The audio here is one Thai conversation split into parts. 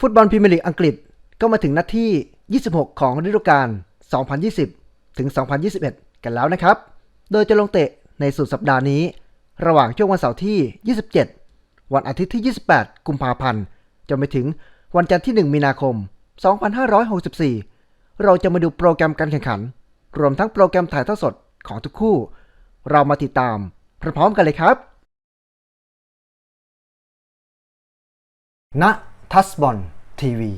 ฟุตบอลพรีเมียร์ลีกอังกฤษก็มาถึงนัดที่ 26 ของฤดูกาล 2020 ถึง 2021 กันแล้วนะครับ โดยจะลงเตะในสุดสัปดาห์นี้ ระหว่างช่วงวันเสาร์ที่ 27 วันอาทิตย์ที่ 28 กุมภาพันธ์ จนไปถึงวันจันทร์ที่ 1 มีนาคม 2564 เราจะมาดูโปรแกรมการแข่งขัน รวมทั้งโปรแกรมถ่ายทอดสดของทุกคู่ เรามาติดตามพร้อมๆกันเลยครับณ ทัสบอลทีวี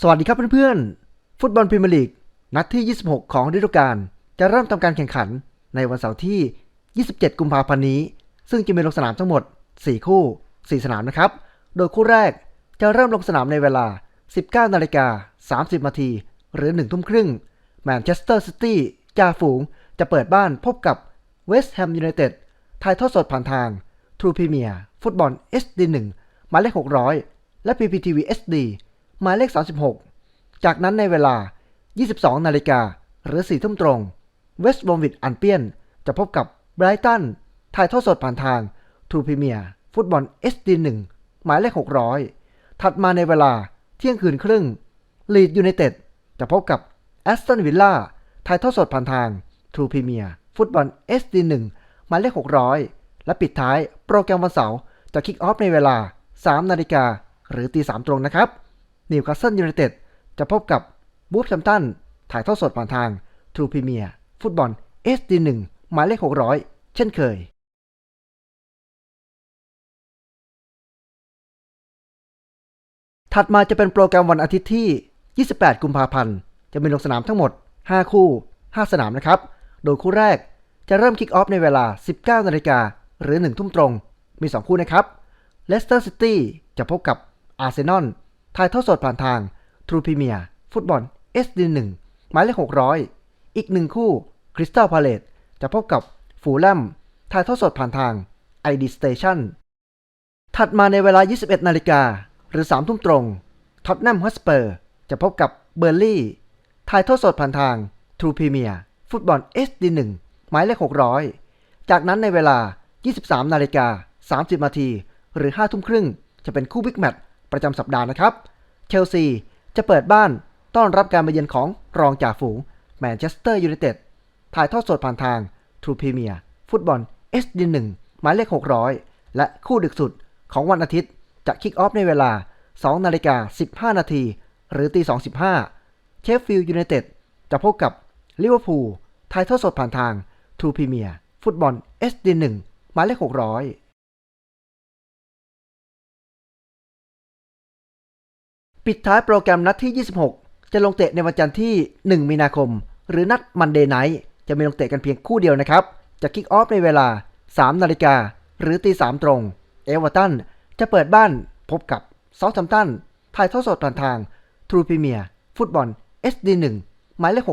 สวัสดีครับเพื่อนๆ ฟุตบอลพรีเมียร์ลีก นัดที่ 26 ของฤดูกาลจะเริ่มทำการแข่งขันในวันเสาร์ที่ 27 กุมภาพันธ์นี้ ซึ่งจะมีลงสนามทั้งหมด 4 คู่ 4 สนามนะครับ โดยคู่แรกจะเริ่มลงสนามในเวลา 19 นาฬิกา 30 นาที หรือ 1 ทุ่มครึ่ง แมนเชสเตอร์ซิตี้จ่าฝูงจะเปิดบ้านพบกับเวสต์แฮมยูไนเต็ดถ่ายทอดสดผ่านทาง True Premier ฟุตบอล SD 1 หมายเลข 600 และ PPTV SD หมายเลข 36 จากนั้นในเวลา 22 นาฬิกาหรือ 4 ทุ่มตรงเวสต์บอมวิดอันเปียน จะพบกับไบรตันถ่ายทอดสดผ่านทาง True Premier ฟุตบอล SD 1 หมายเลข 600 ถัดมาในเวลาเที่ยงคืนครึ่งลีดยูไนเต็ดจะพบกับแอสตันวิลล่าถ่ายทอดสดผ่านทาง True Premier ฟุตบอล SD 1 หมายเลข 600 และปิดท้ายโปรแกรมวันเสาร์จะคิกออฟในเวลา 3 นาฬิกา หรือตี3ตรงนะครับนิวคาสเซิลยูไนเต็ดจะพบกับบูฟแชมตันถ่ายทอดสดผ่านทาง True Premier ฟุตบอล SD 1 หมายเลข 600 เช่นเคยถัดมาจะเป็นโปรแกรมวันอาทิตย์ที่ 28 กุมภาพันธ์ จะมีลงสนามทั้งหมด 5 คู่ 5 สนามนะครับ โดยคู่แรกจะเริ่มคิกออฟในเวลา 19 นาฬิกา หรือ 1 ทุ่มตรง มี 2 คู่นะครับเลสเตอร์ซิตี้จะพบกับอาร์เซนอลถ่ายทอดสดผ่านทาง True Premier ฟุตบอล SD 1 หมายเลข 600 อีกหนึ่งคู่คริสตัลพาเลตจะพบกับฟูลแลมถ่ายทอดสดผ่านทาง ID Station ถัดมาในเวลา 21 นาฬิกาหรือ 3 ทุ่มตรงท็อตแนมฮอสเปอร์จะพบกับเบอร์ลี่ถ่ายทอดสดผ่านทาง True Premier ฟุตบอล SD 1 หมายเลข 600 จากนั้นในเวลา 23 นาฬิกา 30 นาที หรือ 5 ทุ่มครึ่ง จะเป็นคู่บิ๊กแมตช์ประจำสัปดาห์นะครับ เชลซีจะเปิดบ้านต้อนรับการมาเยือนของรองจ่าฝูงแมนเชสเตอร์ยูไนเต็ด ถ่ายทอดสดผ่านทาง True Premier ฟุตบอล SD 1 หมายเลข 600 และคู่ดึกสุดของวันอาทิตย์จะคิกออฟในเวลา 2 นาฬิกา 15 นาที หรือตี2.15 เชฟฟิลด์ยูไนเต็ดจะพบกับลิเวอร์พูลถ่ายทอดสดผ่านทาง True Premier ฟุตบอล SD 1ห มายเลข600ปิดท้ายโปรแกรมนัดที่ 26 จะลงเตะในวันจันทร์ที่ 1 มีนาคม หรือนัดมันเดย์ไนท์จะมีลงเตะกันเพียงคู่เดียวนะครับ จะคิกออฟในเวลา 3 นาฬิกา หรือตี3ตรง เอเวอร์ตันจะเปิดบ้านพบกับเซาท์แฮมตันถ่ายทอดสดผ่านทาง True Premier ฟุตบอล SD 1 หมายเลข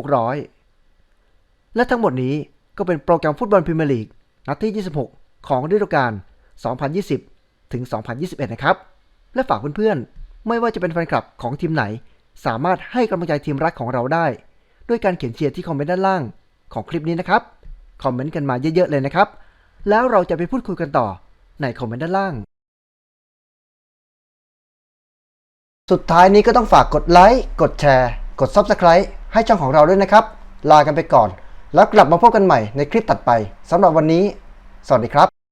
600 และทั้งหมดนี้ก็เป็นโปรแกรมฟุตบอลพรีเมียร์ลีกนัดที่ 26 ของฤดูกาล 2020 ถึง 2021 นะครับ และฝากเพื่อนๆ ไม่ว่าจะเป็นแฟนคลับของทีมไหน สามารถให้กำลังใจทีมรักของเราได้ ด้วยการเขียนเชียร์ที่คอมเมนต์ด้านล่างของคลิปนี้นะครับ คอมเมนต์กันมาเยอะๆเลยนะครับ แล้วเราจะไปพูดคุยกันต่อในคอมเมนต์ด้านล่าง สุดท้ายนี้ก็ต้องฝากกดไลค์ กดแชร์ กด Subscribe ให้ช่องของเราด้วยนะครับ ลากันไปก่อน แล้วกลับมาพบกันใหม่ในคลิปตัดไปสำหรับวันนี้ สวัสดีครับ